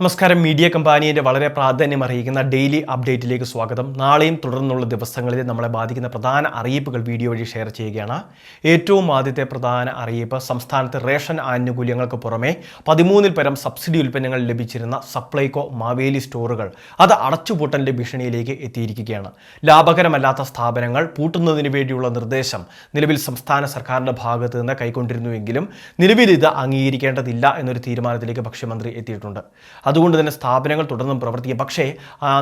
നമസ്കാരം. മീഡിയ കമ്പാനിയുടെ വളരെ പ്രാധാന്യം അറിയിക്കുന്ന ഡെയിലി അപ്ഡേറ്റിലേക്ക് സ്വാഗതം. നാളെയും തുടർന്നുള്ള ദിവസങ്ങളിൽ നമ്മളെ ബാധിക്കുന്ന പ്രധാന അറിയിപ്പുകൾ വീഡിയോ വഴി ഷെയർ ചെയ്യുകയാണ്. ഏറ്റവും ആദ്യത്തെ പ്രധാന അറിയിപ്പ് സംസ്ഥാനത്ത് റേഷൻ ആനുകൂല്യങ്ങൾക്ക് പുറമെ പതിമൂന്നിൽ പരം സബ്സിഡി ഉൽപ്പന്നങ്ങൾ ലഭിച്ചിരുന്ന സപ്ലൈകോ മാവേലി സ്റ്റോറുകൾ അത് അടച്ചുപൂട്ടലിന്റെ ഭീഷണിയിലേക്ക് എത്തിയിരിക്കുകയാണ്. ലാഭകരമല്ലാത്ത സ്ഥാപനങ്ങൾ പൂട്ടുന്നതിന് വേണ്ടിയുള്ള നിർദ്ദേശം നിലവിൽ സംസ്ഥാന സർക്കാരിന്റെ ഭാഗത്ത് നിന്ന് കൈക്കൊണ്ടിരുന്നുവെങ്കിലും നിലവിൽ ഇത് അംഗീകരിക്കേണ്ടതില്ല എന്നൊരു തീരുമാനത്തിലേക്ക് ഭക്ഷ്യമന്ത്രി എത്തിയിട്ടുണ്ട്. അതുകൊണ്ട് തന്നെ സ്ഥാപനങ്ങൾ തുടർന്നും പ്രവർത്തിക്കും പക്ഷേ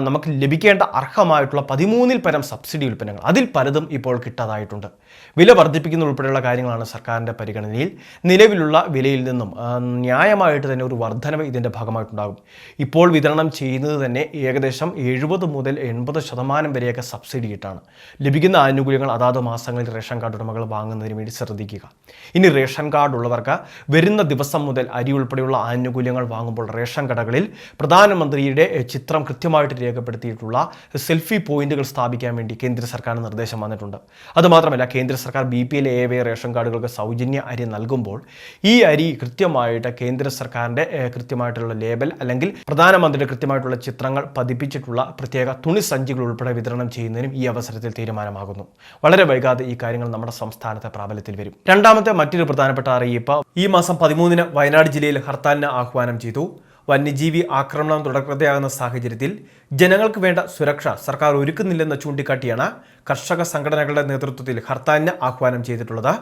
നമുക്ക് ലഭിക്കേണ്ട അർഹമായിട്ടുള്ള പതിമൂന്നിൽ പരം സബ്സിഡി ഉൽപ്പന്നങ്ങൾ അതിൽ പലതും ഇപ്പോൾ കിട്ടാതായിട്ടുണ്ട്. വില വർദ്ധിപ്പിക്കുന്ന ഉൾപ്പെടെയുള്ള കാര്യങ്ങളാണ് സർക്കാരിന്റെ പരിഗണനയിൽ. നിലവിലുള്ള വിലയിൽ നിന്നും ന്യായമായിട്ട് തന്നെ ഒരു വർധനവ് ഇതിന്റെ ഭാഗമായിട്ടുണ്ടാകും. ഇപ്പോൾ വിതരണം ചെയ്യുന്നത് തന്നെ ഏകദേശം എഴുപത് മുതൽ എൺപത് ശതമാനം വരെയൊക്കെ സബ്സിഡി ഇട്ടാണ് ലഭിക്കുന്ന ആനുകൂല്യങ്ങൾ അതാത് മാസങ്ങളിൽ റേഷൻ കാർഡ് ഉടമകൾ വാങ്ങുന്നതിന് വേണ്ടി ശ്രദ്ധിക്കുക. ഇനി റേഷൻ കാർഡ് ഉള്ളവർക്ക് വരുന്ന ദിവസം മുതൽ അരി ഉൾപ്പെടെയുള്ള ആനുകൂല്യങ്ങൾ വാങ്ങുമ്പോൾ റേഷൻ കടകളിൽ പ്രധാനമന്ത്രിയുടെ ചിത്രം കൃത്യമായിട്ട് രേഖപ്പെടുത്തിയിട്ടുള്ള സെൽഫി പോയിന്റുകൾ സ്ഥാപിക്കാൻ വേണ്ടി കേന്ദ്ര സർക്കാർ നിർദ്ദേശം വന്നിട്ടുണ്ട്. അതുമാത്രമല്ല കേന്ദ്ര സർക്കാർ B P L A Y ration കാർഡുകൾക്ക് സൗജന്യ അരി നൽകുമ്പോൾ ഈ അരി കൃത്യമായിട്ട് കേന്ദ്ര സർക്കാരിന്റെ കൃത്യമായിട്ടുള്ള ലേബൽ അല്ലെങ്കിൽ പ്രധാനമന്ത്രിയുടെ കൃത്യമായിട്ടുള്ള ചിത്രങ്ങൾ പതിപ്പിച്ചിട്ടുള്ള പ്രത്യേക തുണി സഞ്ചികൾ ഉൾപ്പെടെ വിതരണം ചെയ്യുന്നതിനും ഈ അവസരത്തിൽ തീരുമാനമാകുന്നു. വളരെ വൈകാതെ ഈ കാര്യങ്ങൾ നമ്മുടെ സംസ്ഥാനത്തെ പ്രാബല്യത്തിൽ വരും. രണ്ടാമത്തെ മറ്റൊരു പ്രധാനപ്പെട്ട അറിയിപ്പ് ഈ മാസം പതിമൂന്നിന് വയനാട് ജില്ലയിൽ ഹർത്താലിന് ആഹ്വാനം ചെയ്തു. വന്യജീവി ആക്രമണം തുടർക്കഥയാകുന്ന സാഹചര്യത്തിൽ ജനങ്ങൾക്ക് വേണ്ട സുരക്ഷ സർക്കാർ ഒരുക്കുന്നില്ലെന്ന് ചൂണ്ടിക്കാട്ടിയാണ് കർഷക സംഘടനകളുടെ നേതൃത്വത്തിൽ ഹർത്താലിന് ആഹ്വാനം ചെയ്തിട്ടുള്ളത്.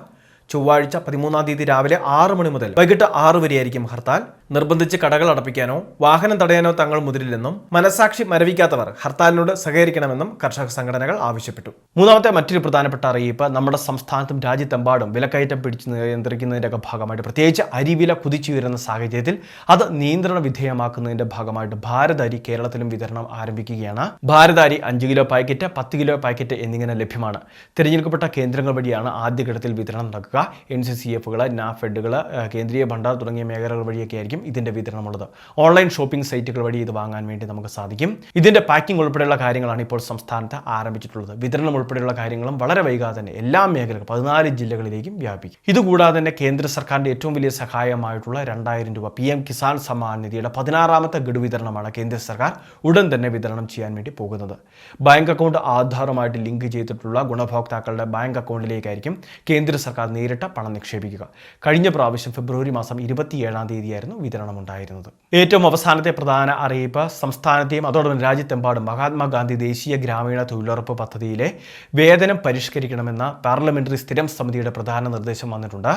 ചൊവ്വാഴ്ച പതിമൂന്നാം തീയതി രാവിലെ ആറ് മണി മുതൽ വൈകിട്ട് ആറ് വരെയായിരിക്കും ഹർത്താൽ. നിർബന്ധിച്ച് കടകൾ അടപ്പിക്കാനോ വാഹനം തടയാനോ തങ്ങൾ മുതിരില്ലെന്നും മനസാക്ഷി മരവിക്കാത്തവർ ഹർത്താലിനോട് സഹകരിക്കണമെന്നും കർഷക സംഘടനകൾ ആവശ്യപ്പെട്ടു. മൂന്നാമത്തെ മറ്റൊരു പ്രധാനപ്പെട്ട അറിയിപ്പ് നമ്മുടെ സംസ്ഥാനത്തും രാജ്യത്തെമ്പാടും വിലക്കയറ്റം പിടിച്ചു നിയന്ത്രിക്കുന്നതിന്റെ ഭാഗമായിട്ട് പ്രത്യേകിച്ച് അരിവില കുതിച്ചുയരുന്ന സാഹചര്യത്തിൽ അത് നിയന്ത്രണ വിധേയമാക്കുന്നതിന്റെ ഭാഗമായിട്ട് ഭാരത് അരി കേരളത്തിലും വിതരണം ആരംഭിക്കുകയാണ്. ഭാരത് അരി അഞ്ച് കിലോ പാക്കറ്റ് പത്ത് കിലോ പാക്കറ്റ് എന്നിങ്ങനെ ലഭ്യമാണ്. തിരഞ്ഞെടുക്കപ്പെട്ട കേന്ദ്രങ്ങൾ വഴിയാണ് ആദ്യഘട്ടത്തിൽ വിതരണം നടക്കുക. എൻ സി സി എഫുകൾ നാഫെഡുകൾ കേന്ദ്രീയ ഭണ്ഡാർ തുടങ്ങിയ മേഖലകൾ വഴിയൊക്കെ ആയിരിക്കും ഇതിന്റെ വിതരണമുള്ളത്. ഓൺലൈൻ ഷോപ്പിംഗ് സൈറ്റുകൾ വഴി ഇത് വാങ്ങാൻ വേണ്ടി നമുക്ക് സാധിക്കും. ഇതിന്റെ പാക്കിംഗ് ഉൾപ്പെടെയുള്ള കാര്യങ്ങളാണ് ഇപ്പോൾ സംസ്ഥാനത്ത് ആരംഭിച്ചിട്ടുള്ളത്. വിതരണം ഉൾപ്പെടെയുള്ള കാര്യങ്ങളും വളരെ വൈകാതെ തന്നെ എല്ലാ മേഖലകളും പതിനാല് ജില്ലകളിലേക്കും വ്യാപിക്കും. ഇതുകൂടാതെ തന്നെ കേന്ദ്ര സർക്കാരിന്റെ ഏറ്റവും വലിയ സഹായമായിട്ടുള്ള രണ്ടായിരം രൂപ പി എം കിസാൻ സമ്മാൻ നിധിയുടെ പതിനാറാമത്തെ ഗഡു വിതരണമാണ് കേന്ദ്ര സർക്കാർ ഉടൻ തന്നെ വിതരണം ചെയ്യാൻ വേണ്ടി പോകുന്നത്. ബാങ്ക് അക്കൗണ്ട് ആധാറുമായിട്ട് ലിങ്ക് ചെയ്തിട്ടുള്ള ഗുണഭോക്താക്കളുടെ ബാങ്ക് അക്കൗണ്ടിലേക്കായിരിക്കും കേന്ദ്ര സർക്കാർ നേരിട്ട് പണം നിക്ഷേപിക്കുക. കഴിഞ്ഞ പ്രാവശ്യം ഫെബ്രുവരി മാസം ഇരുപത്തിയേഴാം തീയതിയായിരുന്നു വിതരണം ഉണ്ടായിരുന്നത് ഏറ്റവും അവസാനത്തെ പ്രധാന അറിയിപ്പ് സംസ്ഥാനത്തെയും അതോടൊപ്പം രാജ്യത്തെമ്പാടും മഹാത്മാഗാന്ധി ദേശീയ ഗ്രാമീണ തൊഴിലുറപ്പ് പദ്ധതിയിലെ വേതനം പരിഷ്കരിക്കണമെന്ന പാർലമെന്ററി സ്ഥിരം സമിതിയുടെ പ്രധാന നിർദ്ദേശം വന്നിട്ടുണ്ട്.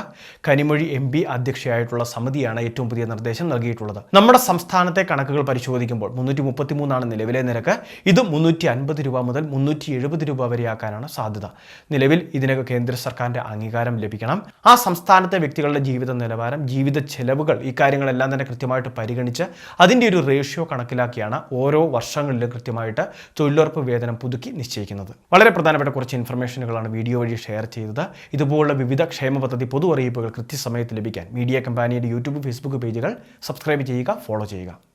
കനിമൊഴി എം പി അധ്യക്ഷയായിട്ടുള്ള സമിതിയാണ് ഏറ്റവും പുതിയ നിർദ്ദേശം നൽകിയിട്ടുള്ളത്. നമ്മുടെ സംസ്ഥാനത്തെ കണക്കുകൾ പരിശോധിക്കുമ്പോൾ മുന്നൂറ്റി മുപ്പത്തിമൂന്നാണ് നിലവിലെ നിരക്ക്. ഇത് മുന്നൂറ്റി അൻപത് രൂപ മുതൽ മുന്നൂറ്റി എഴുപത് രൂപ വരെയാക്കാനാണ് സാധ്യത. നിലവിൽ ഇതിനൊക്കെ കേന്ദ്ര സർക്കാരിന്റെ അംഗീകാരം ലഭിക്കണം ആ സംസ്ഥാനത്തെ വ്യക്തികളുടെ ജീവിത നിലവാരം ജീവിത ചെലവുകൾ ഈ കാര്യങ്ങളെല്ലാം തന്നെ കൃത്യമായിട്ട് പരിഗണിച്ച് അതിന്റെ ഒരു റേഷ്യോ കണക്കിലാക്കിയാണ് ഓരോ വർഷങ്ങളിലും കൃത്യമായിട്ട് തൊഴിലുറപ്പ് വേതനം പുതുക്കി നിശ്ചയിക്കുന്നത്. വളരെ പ്രധാനപ്പെട്ട കുറച്ച് ഇൻഫർമേഷനുകളാണ് വീഡിയോ വഴി ഷെയർ ചെയ്തത്. ഇതുപോലുള്ള വിവിധ ക്ഷേമ പദ്ധതി പൊതു അറിയിപ്പുകൾ കൃത്യസമയത്ത് ലഭിക്കാൻ മീഡിയ കമ്പാനിയുടെ യൂട്യൂബ് ഫേസ്ബുക്ക് പേജുകൾ സബ്സ്ക്രൈബ് ചെയ്യുക ഫോളോ ചെയ്യുക.